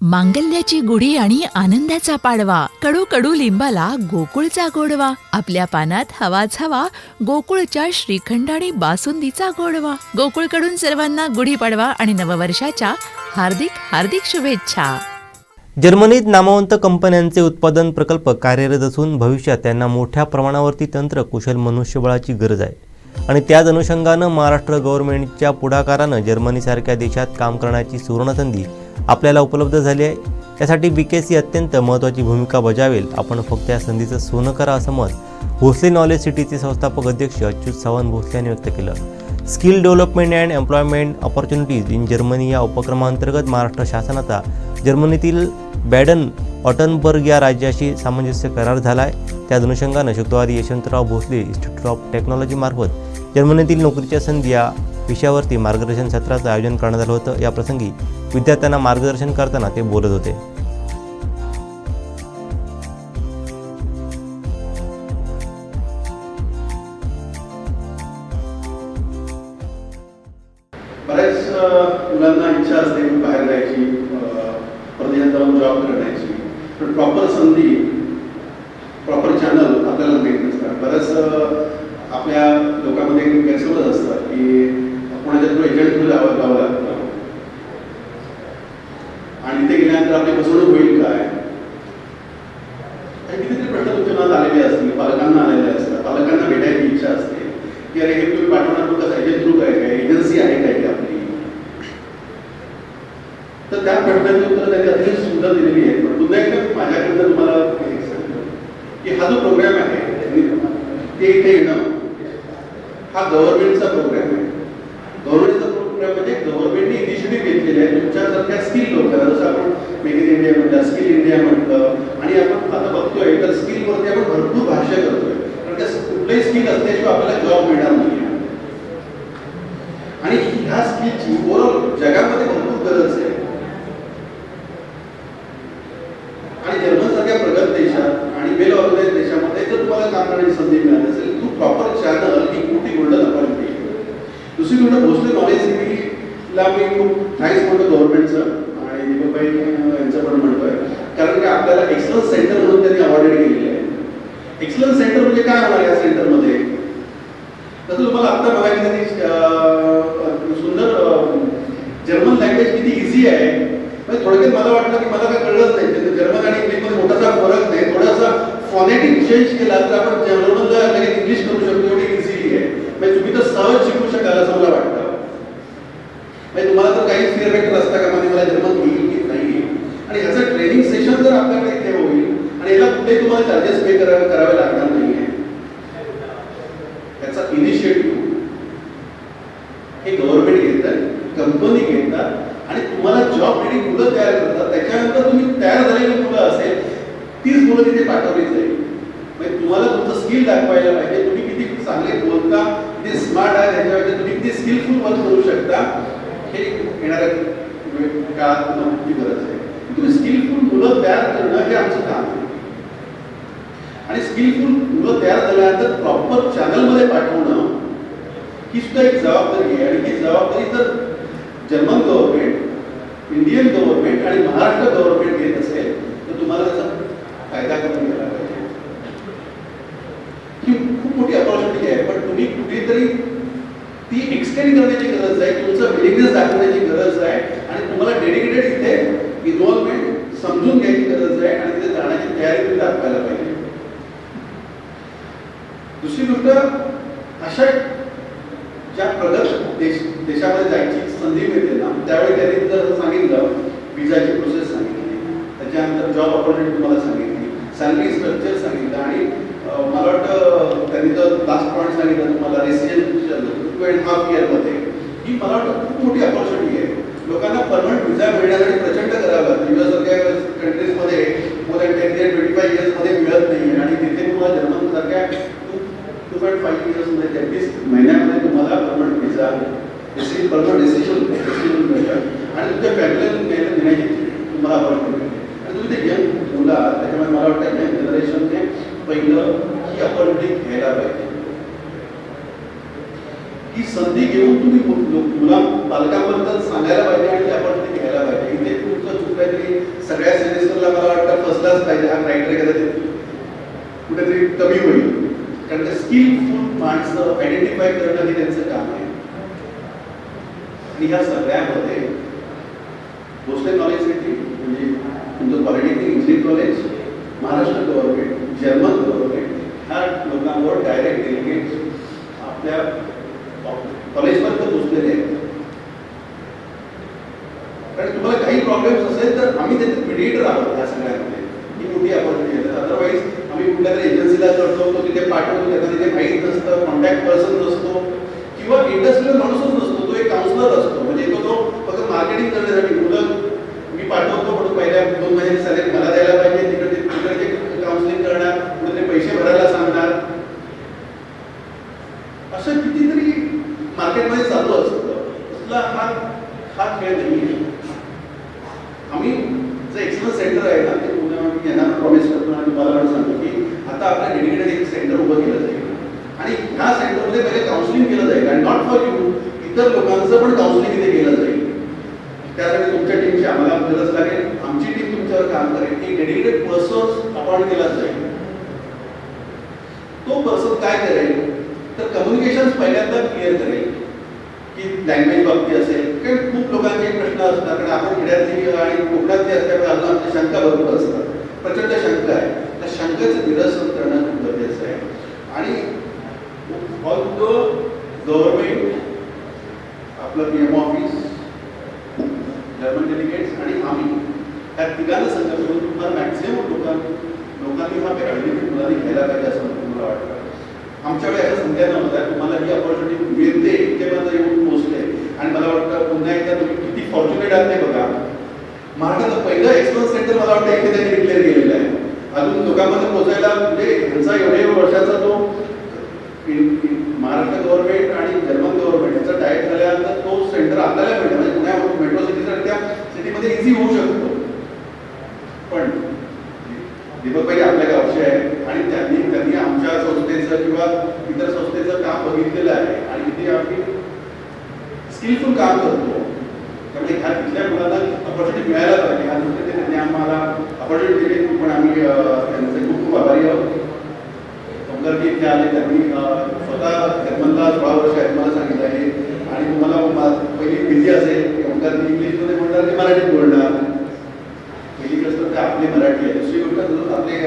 मांगल्याची गुढी आणि आनंदाचा पाडवा. कडू कडू लिंबाला गोकुळचा गोडवा. आपल्या पानात हवाच हवा गोकुळच्या श्रीखंड आणि बासुंदीचा गोडवा. गोकुळकडून सर्वांना गुढीपाडवा आणि नववर्षाच्या हार्दिक हार्दिक शुभेच्छा. जर्मनीत नामवंत कंपन्यांचे उत्पादन प्रकल्प कार्यरत असून भविष्यात त्यांना मोठ्या प्रमाणावरती तंत्र कुशल मनुष्यबळाची गरज आहे. आणि त्याच अनुषंगानं महाराष्ट्र गव्हर्नमेंटच्या पुढाकारानं जर्मनीसारख्या देशात काम करण्याची सुवर्णसंधी आपल्याला उपलब्ध झाली आहे. त्यासाठी बी के सी अत्यंत महत्त्वाची भूमिका बजावेल. आपण फक्त या संधीचं सोनं करा असं मत भोसले नॉलेज सिटीचे संस्थापक अध्यक्ष अच्युत सावंत भोसले यांनी व्यक्त केलं. Skill development and employment opportunities in Germany या उपक्रमांतर्गत महाराष्ट्र शासनाचा जर्मनीतील बॅडन ऑटनबर्ग या राज्याशी सामंजस्य करार झाला आहे त्या अनुषंगानं शुक्रवारी यशवंतराव भोसले इन्स्टिट्यूट ऑफ टेक्नॉलॉजीमार्फत जर्मनीतील नोकरीच्या संधी या विषयावरती मार्गदर्शन सत्राचं आयोजन करण्यात आलं होतं. या प्रसंगी विद्यार्थ्यांना मार्गदर्शन करताना ते बोलत होते. हा जो प्रोग्राम आहे ते इथे येणं. हा गव्हर्नमेंटचा प्रोग्राम आहे गव्हर्नमेंटचा प्रोग्राम म्हणजे गव्हर्नमेंटने इनिशिएटिव्ह घेतलेले आहे तुमच्यासारख्या स्किल लोकांना जसं आपण मेक इन इंडिया म्हटलं स्किल इंडिया म्हटलं आणि आपण आता बघतोय तर स्किलवरती आपण भरपूर भाष्य करतोय कारण त्या कुठलंही स्किल असल्याशिवाय आपल्याला जॉब मिळणार नाही आणि ह्या स्किलची ओव्हरऑल जगामध्ये भरपूर गरज आहे आणि जर्मन सारख्या प्रगत देशात आणि वेल ऑर्गनाइज देशामध्ये जर तुम्हाला काम करण्याची संधी मिळाली असेल तू प्रॉपर चॅनल ही मोठी गोल्डन अपॉर्च्युनिटी दुसरी गोष्ट भोसले नॉलेज सिटीला मी खूप थँक्स म्हणतो गव्हर्नमेंटचं आणि दीपकभाई यांचं पण म्हणतोय कारण की आपल्याला एक्सलन्स सेंटर म्हणून त्यांनी अवॉर्डेड केलेले आहे एक्सलन्स सेंटर म्हणजे काय होणार या सेंटरमध्ये तसं तुम्हाला आत्ता बघायला किती अं, सुंदर अं, जर्मन लँग्वेज किती इझी आहे? म्हणजे थोडक्यात मला वाटलं की मला काय कळलंच नाही. म्हणजे जर्मन आणि इंग्लिशमध्ये मोठासा फरक नाही थोडासा फॉनेटिक चेंज केला तर आपण जर्मनला लगेच इंग्लिश करू शकतो. एवढी इझिली आहे. म्हणजे तुम्ही तर सहज शिकू शकाल असं मला वाटतं. म्हणजे तुम्हाला तर काही फिअर फॅक्टर असता का म्हणजे मला जर्मन येईल की नाही? आणि ह्याचं ट्रेनिंग सेशन जर आपल्याकडे इथे होईल आणि याला कुठे तुम्हाला चार्जेस पे करावे करावे लागणार नाही त्याचा याचा इनिशिएटिव्ह हे गव्हर्नमेंट घेत. कंपनी घेतात आणि तुम्हाला जॉब रेडी मुलं तयार करतात. त्याच्यानंतर तुम्ही तयार झालेली मुलं असेल तीच मुलं तिथे पाठवली जाईल. म्हणजे तुम्हाला तुमचं स्किल दाखवायला पाहिजे. तुम्ही किती चांगले बोलता किती स्मार्ट आहे त्याच्यामध्ये तुम्ही किती स्किलफुल वर्क करू शकता. हे येणाऱ्या काळात तुम्हाला खूप गरज आहे. तुम्ही स्किलफुल मुलं तयार करणं हे आमचं काम आहे. आणि स्किलफुल मुलं तयार झाल्यानंतर प्रॉपर चॅनलमध्ये पाठवणं ही सुद्धा एक जबाबदारी आहे. आणि ही जबाबदारी जर जर्मन गव्हर्नमेंट इंडियन गव्हर्नमेंट आणि महाराष्ट्र गव्हर्नमेंट घेत असेल तर तुम्हाला त्याचा फायदा करून घ्यायला पाहिजे. ही खूप मोठी अपॉर्च्युनिटी आहे पण तुम्ही कुठेतरी ती एक्सटेंड करण्याची गरज आहे तुमचं विलिंगनेस दाखवण्याची गरज आहे आणि तुम्हाला डेडिकेटेड इथे इन्व्हॉल्वमेंट समजून घ्यायची गरज आहे आणि तिथे जाण्याची तयारी तुम्ही दाखवायला पाहिजे. दुसरी गोष्ट अशा ज्या प्रगत देश देशामध्ये जायची संधी मिळते ना त्यावेळी त्यांनी जर सांगितलं विजाची प्रोसेस सांगितली. त्याच्यानंतर जॉब ऑपॉर्च्युनिटी तुम्हाला सांगितली. सॅलरी स्ट्रक्चर सांगितलं आणि मला वाटतं त्यांनी तर लास्ट पॉईंट सांगितलं तुम्हाला रेसिडेन्शियल टू अँड हाफ इयरमध्ये ही मला वाटतं खूप मोठी अपॉर्च्युनिटी आहे लोकांना परमनंट व्हिजा मिळण्यासाठी प्रचंड करावं लागतं युएससारख्या कंट्रीजमध्ये more than ten year twenty five इयर्समध्ये मिळत नाही आणि तिथे तुम्हाला जर्मनसारख्या टू टू पॉईंट फाईव्ह इयर्समध्ये तेहतीस महिन्यामध्ये तुम्हाला permanent visa resid permanent recession resident मिळतात आणि तुमच्या फॅमिलीला देण्याची तुम्हाला अपॉर्च्युनिटी मिळते आणि तुम्ही ते यंग मुलं आहात त्याच्यामुळे मला वाटतं यंग जनरेशनने पहिलं ही अपॉर्च्युनिटी घ्यायला पाहिजे ही संधी घेऊन तुम्ही मुला पालकांबद्दल सांगायला पाहिजे आणि आपण ते घ्यायला पाहिजे. इथे तुमचं चुकायचं सगळ्या सेमेस्टरला मला वाटतं फसलाच पाहिजे. हा क्रायटेरिया कदाचित. कुठेतरी कमी होईल. कारण ते स्किलफुल माणसं आयडेंटिफाय करणं हे त्यांचं काम आहे. आणि ह्या सगळ्यामध्ये भोसले कॉलेज सिटी म्हणजे तुमचं polytechnic engineering college Maharashtra government German government ह्या लोकांवर डायरेक्ट डेलिगेट आपल्या कॉलेजपर्यंत पोचलेले आहेत. कारण तुम्हाला काही प्रॉब्लेम्स असेल तर आम्ही त्याचे मिडिएटर आहोत या सगळ्यामध्ये. ही मोठी अपॉर्च्युनिटी आहे. अदरवाईज आम्ही कुठल्या तरी एजन्सीला करतो तो तिथे पाठवतो त्याचा तिथे माहीत नसतं कॉन्टॅक्ट पर्सन नसतो किंवा इंडस्ट्रियल माणूसच नसतो तो एक काउन्सलर असतो. म्हणजे तो तो फक्त मार्केटिंग करण्यासाठी मुलं मी पाठवतो म्हणून पहिल्या दोन महिन्याची सॅलरी मला द्यायला पाहिजे तिकडे तिकडे काउन्सिलिंग करणार कुठे पैसे भरायला सांगणार असं कितीतरी मार्केटमध्ये चालू असतं तसला हा हा खेळ नाही आहे आम्ही जे एक्सलन्स सेंटर आहे ना ते पुण्यामध्ये यांना प्रॉमिस करतो आणि तुम्हाला पण सांगतो की आता आपल्या डेडिकेटेड एक सेंटर उभं केलं जाईल आणि ह्या सेंटरमध्ये पहिले काउन्सिलिंग केलं जाईल आणि नॉट फॉर यू इतर लोकांचं पण काउन्सिलिंग इथे केलं जाईल त्यासाठी तुमच्या टीमची गरज लागेल. आमची टीम तुमच्यावर काम करेल. एक डेडिकेटेड पर्सन अपॉइंट केला जाईल. तो पर्सन काय करेल? तर कम्युनिकेशन पहिल्यांदा क्लिअर करेल की लँग्वेज बाबतीत असेल. कारण खूप लोकांचे प्रश्न असतात. कारण आपण विद्यार्थी आणि कोकणातले असल्यामुळे अजून आमच्या शंका भरपूर असतात. प्रचंड शंका आहे. त्या शंकेचं निरसन करणं खूप गरजेचं आहे. आणि ऑल द गव्हर्नमेंट आपलं P M office German delegates आणि आम्ही त्या तिघांना संघ करून तुम्हाला मॅक्झिमम लोकांनी लोकांनी हा बेनिफिट मुलांनी घ्यायला पाहिजे असं मला वाटतं. आमच्याकडे अशा संध्या नव्हत्या तुम्हाला ही अपॉर्च्युनिटी मिळते इथे माझं येऊन पोहोचले. आणि मला वाटतं पुन्हा एकदा तुम्ही किती फॉर्च्युनेट आहात ते बघा. महाराष्ट्राचं पहिलं एक्सपन्स सेंटर मला वाटतं इथे त्यांनी डिक्लेअर केलेलं आहे. अजून लोकांमध्ये पोहोचायला म्हणजे ह्यांचा एवढे वर्षाचा तो महाराष्ट्र गव्हर्नमेंट आणि जर्मन गव्हर्नमेंट याचा टाईप झाल्यानंतर तो सेंटर आपल्याला मिळतो म्हणजे पुण्यामध्ये मेट्रो सिटीसारख्या सिटीमध्ये इझी होऊ शकतो पण दीपक भाई आपल्या गावचे आहे आणि त्यांनी त्यांनी आमच्या संस्थेचं किंवा इतर संस्थेचं काम बघितलेलं आहे आणि इथे आम्ही स्किलफुल काम करतो त्यामुळे ह्या तिथल्या मुलांना अपॉर्च्युनिटी मिळायला पाहिजे ह्या दृष्टीने त्यांनी आम्हाला अपॉर्च्युनिटी दिली पण आम्ही अं, त्यांचे खूप खूप आभारी आहोत ओंकारजी इथे आले त्यांनी स्वतः हेमंतला सोळा वर्ष हेमंतला मला सांगितलं आहे. आणि तुम्हाला पहिली भीती असेल की इंग्लिशमध्ये बोलणार की मराठीत बोलणार. पहिली गोष्ट तर आपली मराठी आहे. दुसरी गोष्ट तर आपले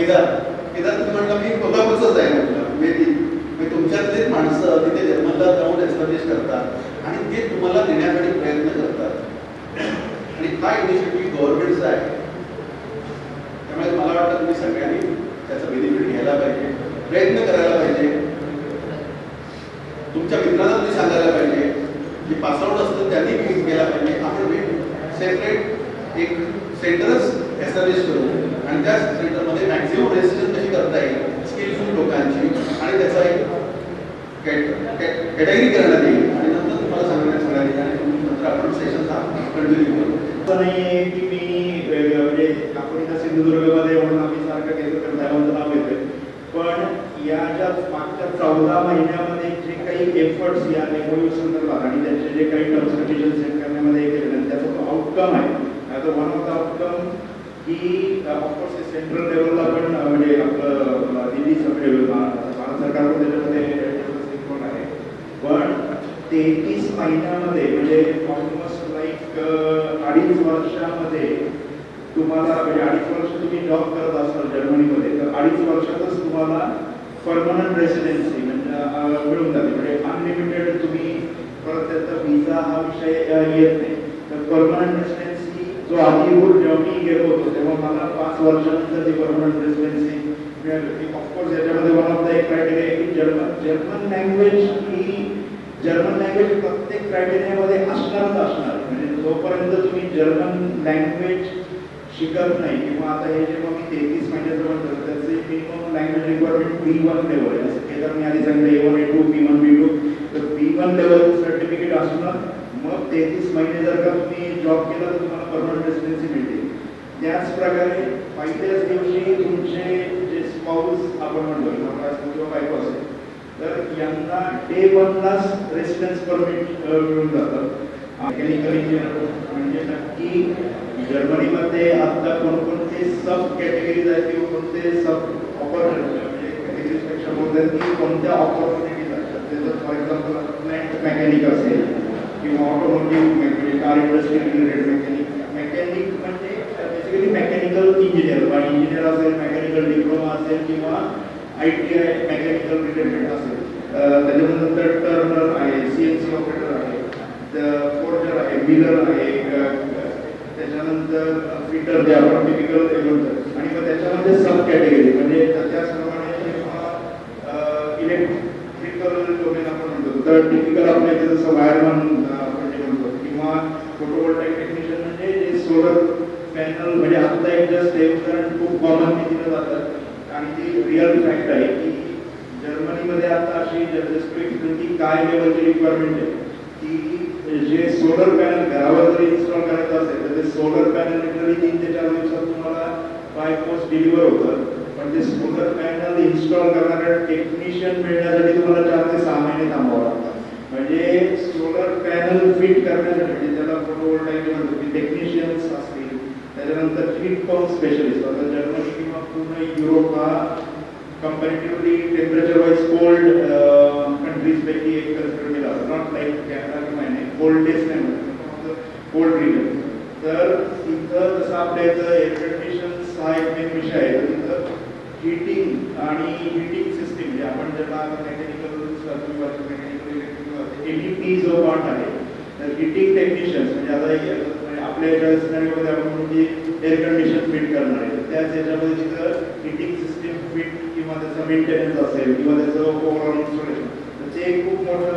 केदार. केदार तुम्ही म्हणलं मी कोल्हापूरचाच आहे म्हटलं. मी ती- तुमच्यातलेच माणसं तिथे जन्मला जाऊन एस्टॅब्लिश करतात आणि ते तुम्हाला देण्यासाठी प्रयत्न करतात. आणि हा इनिशिएटिव्ह गव्हर्नमेंटचा आहे. त्यामुळे मला वाटतं तुम्ही सगळ्यांनी त्याचा बेनिफिट घ्यायला पाहिजे प्रयत्न करायला पाहिजे. तुमच्या मित्रांना तुम्ही सांगायला पाहिजे जे पासआउट असतं त्यांनी मी केला पाहिजे. आपण सेपरेट एक सेंटरच एस्टॅब्लिश करू आणि त्या सेंटरमध्ये मॅक्झिमम रेजिस्ट्रेशन कशी करता येईल स्किलफुल लोकांची आणि त्याचा एक कॅटेगरी करण्यात येईल. आणि नंतर तुम्हाला सांगण्यात सांगण्यात येईल आणि नंतर आपण सेशन कंटिन्यू करू. असं की मी म्हणजे आपण इथं सिंधुदुर्गमध्ये म्हणून सारखं केलं तर त्यामध्ये नाव येतोय. पण या ज्या मागच्या चौदा महिन्यामध्ये जे काही एफर्ट्स या एमओयू संदर्भात आणि त्यांचे जे काही टर्म्स कंडिशन सेट करण्यामध्ये केले आणि त्याचा जो आउटकम आहे. आता वन ऑफ द आउटकम की ऑफकोर्स सेंट्रल लेवलला पण uh, म्हणजे आपलं अं, दिल्ली सगळे भारत सरकार पण त्याच्यामध्ये आहे. पण तेवीस महिन्यामध्ये म्हणजे ऑलमोस्ट लाईक uh, अडीच वर्षामध्ये तुम्हाला म्हणजे अडीच वर्ष तुम्ही जॉब करत असाल जर्मनीमध्ये तर अडीच वर्षातच तुम्हाला परमनंट रेसिडेन्सी म्हणजे मिळून जाते. म्हणजे अनलिमिटेड तुम्ही परत त्याचा व्हिसा हा विषय येत नाही. तर परमनंट रेसिडेन्सी जो आधी रूल जेव्हा मी गेलो होतो तेव्हा मला पाच वर्षानंतर ती परमनंट रेसिडेन्सी मिळाली होती. ऑफकोर्स याच्यामध्ये मला आता एक क्रायटेरिया आहे की जर्मन जर्मन लँग्वेज ही जर्मन लँग्वेज प्रत्येक क्रायटेरियामध्ये असणारच असणार. म्हणजे जोपर्यंत तुम्ही जर्मन लँग्वेज शिकत नाही किंवा आता हे जेव्हा मी तेहतीस महिन्याचं म्हणतो त्याचे minimum language requirement B one level आहे. जसं केदार मी आधी सांगितलं A one A two B one B two तर बी वन लेवल सर्टिफिकेट असणार मग तेहतीस महिने जर का तुम्ही जॉब केला तर तुम्हाला परमनंट रेसिडेन्सी मिळते. त्याच प्रकारे पहिल्याच दिवशी तुमचे जे स्पाऊस आपण म्हणतो किंवा बायको असेल तर यांना डे वनलाच रेसिडेन्स परमिट मिळून जातं. मेकॅनिकल इंजिनियर म्हणजे नक्की जर्मनीमध्ये आता कोणकोणते सब कॅटेगरीज आहेत किंवा कोणते सब ऑपॉर्च्युनिटी म्हणजे कॅटेगरीजपेक्षा बोलतात की कोणत्या ऑपॉर्च्युनिटीज असतात त्याचं फॉर एक्झाम्पल प्लॅन्ट मेकॅनिक असेल किंवा automotive mechanic car industry related mechanic mechanic म्हणजे बेसिकली मेकॅनिकल इंजिनियर बा इंजिनियर असेल मेकॅनिकल डिप्लोमा असेल किंवा I T I mechanical related असेल. त्याच्यानंतर टर्नर आहे सी एन सी ऑपरेटर आहे फोर्जर आहे मिलर आहे त्याच्यानंतर फिटर जे आपण टिपिकल ते आणि मग त्याच्यामध्ये सब कॅटेगरी म्हणजे त्याचप्रमाणे इलेक्ट्रिकल डोमेन आपण म्हणतो. तर टिपिकल आपल्या इथे जसं वायरमन आपण जे म्हणतो किंवा फोटोवोल्टाईक टेक्निशियन म्हणजे जे सोलर पॅनल म्हणजे आता एक जस्ट हे उदाहरण खूप कॉमन दिलं जातात. आणि ती रिअल फॅक्ट आहे की जर्मनीमध्ये आता अशी जस्ट की म्हणजे काय लेवलची रिक्वायरमेंट आहे? ती जे सोलर पॅनल घरावर जरी इन्स्टॉल करायचं असेल तर ते सोलर पॅनल लिटरली तीन ते चार दिवसात तुम्हाला बाय पोस्ट डिलिव्हर होतं. पण ते सोलर पॅनल इन्स्टॉल करणाऱ्या टेक्निशियन मिळण्यासाठी तुम्हाला चार ते सहा महिने थांबावं लागतं. म्हणजे सोलर पॅनल फिट करण्यासाठी म्हणजे त्याला फोटोवोल्टाईक म्हणतो की टेक्निशियन्स असतील त्याच्यानंतर हीट पंप स्पेशलिस्ट आता जर्मनी किंवा पूर्ण युरोप हा comparatively temperature wise cold uh, पैकी एक कन्सिडर केला नॉट लाईक कॅनडा किंवा कोल्ड कोल्डेस्ट नाही म्हणत. कोल्ड रिजन तर तिथं जसं आपल्या इथं एअर कंडिशन्स हा एक मेन विषय आहे. तर तिथं हिटिंग आणि हिटिंग सिस्टीम म्हणजे आपण ज्याला मेकॅनिकल मेकॅनिकल इलेक्ट्रिकल एलईपी जो पार्ट आहे तर हिटिंग टेक्निशियन्स म्हणजे आता म्हणजे आपल्या याच्या सिनारीमध्ये आपण म्हणजे एअर कंडिशन फिट करणार आहे. त्याच याच्यामध्ये तिथं हिटिंग सिस्टीम फिट किंवा त्याचं मेंटेनन्स असेल किंवा त्याचं ओव्हरऑल इन्स्टॉलेशन तर ते खूप मोठं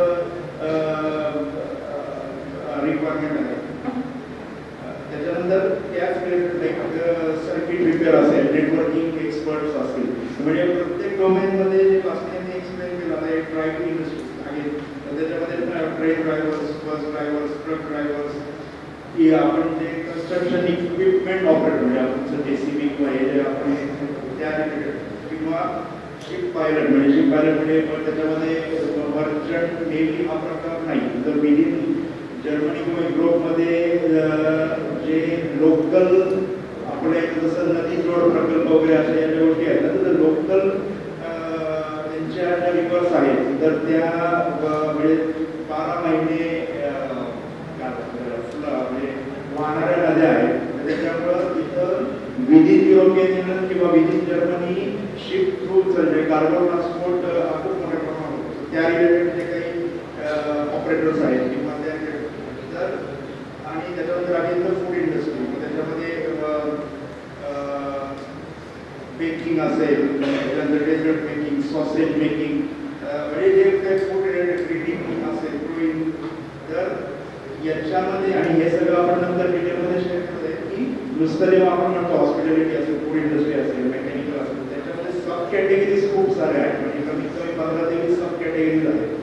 रिक्वायरमेंट आहे त्याच्यानंतर त्याच लाईक सर्किट रिपेअर असेल नेटवर्किंग एक्सपर्ट्स असतील. म्हणजे प्रत्येक डोमेनमध्ये जे वाचण्याने एक्सप्लेन केलं आहे ड्रायव्हिंग इंडस्ट्रीज आहे तर त्याच्यामध्ये train drivers bus drivers truck drivers की आपण जे कन्स्ट्रक्शन इक्विपमेंट ऑपरेटर म्हणजे आपण जे सी बी किंवा हे जे आपण त्या रिलेटेड किंवा शिप पायलट म्हणजे शिप पायलट म्हणजे पण त्याच्यामध्ये मर्चंट नेव्ही हा प्रकार नाही तर विदिन जर्मनी किंवा युरोपमध्ये अं, जे लोकल आपले जसं नदी जोड प्रकल्प वगैरे अशा या ज्या गोष्टी आहेत ना तर लोकल त्यांच्या ज्या रिवर्स आहेत तर त्या म्हणजे बारा महिने म्हणजे वाहणाऱ्या नद्या आहेत त्याच्यामुळं इथं विदिन युरोपियन युनियन किंवा विदिन जर्मनी शिप थ्रू म्हणजे कार्गो ट्रान्सपोर्ट खूप मोठ्या प्रमाणात होतो. त्या रिलेटेड जे काही ऑपरेटर्स आहेत किंवा त्या related तर आणि त्याच्यानंतर आली तर फूड इंडस्ट्री त्याच्यामध्ये बेकिंग असेल त्याच्यानंतर डेझर्ट मेकिंग सॉसेज मेकिंग म्हणजे जे काही फूड रिलेटेड ग्रीटिंग असेल ब्रुईंग तर याच्यामध्ये आणि हे सगळं आपण नंतर डिटेलमध्ये शेअर करतोय की नुसतं जेव्हा आपण म्हणतो हॉस्पिटॅलिटी असेल फूड इंडस्ट्री असेल मेकॅनिकल असेल त्याच्यामध्ये सब कॅटेगरीज खूप साऱ्या आहेत. म्हणजे कमीत कमी पंधरा ते वीस सब कॅटेगरीज आहेत.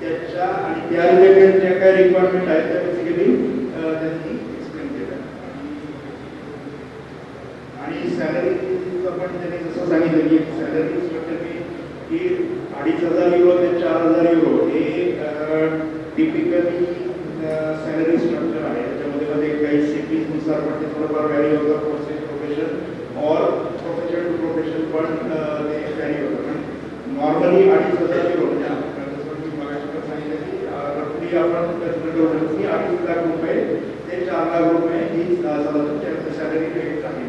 त्याच्या आणि त्या रिलेटेड ज्या काही रिक्वायरमेंट आहेत त्या बेसिकली त्यांनी एक्सप्लेन केल्या आणि सॅलरीचं पण त्यांनी जसं सांगितलं की सॅलरी स्ट्रक्चर की अडीच हजार युरो ते चार हजार युरो हे टिपिकली सॅलरी स्ट्रक्चर आहे. त्याच्यामध्ये मध्ये काही सिटीजनुसार पण ते थोडंफार व्हॅरी होतं प्रोसेस प्रोफेशन और प्रोफेशन टू प्रोफेशन पण ते व्हॅरी होतं. पण नॉर्मली अडीच हजार युरो म्हणजे आपण जसं मी मगाशी पण सांगितलं की रफली आपण कन्सिडर करू शकतो की अडीच लाख रुपये ते चार लाख रुपये ही साधारण सॅलरी रेट आहे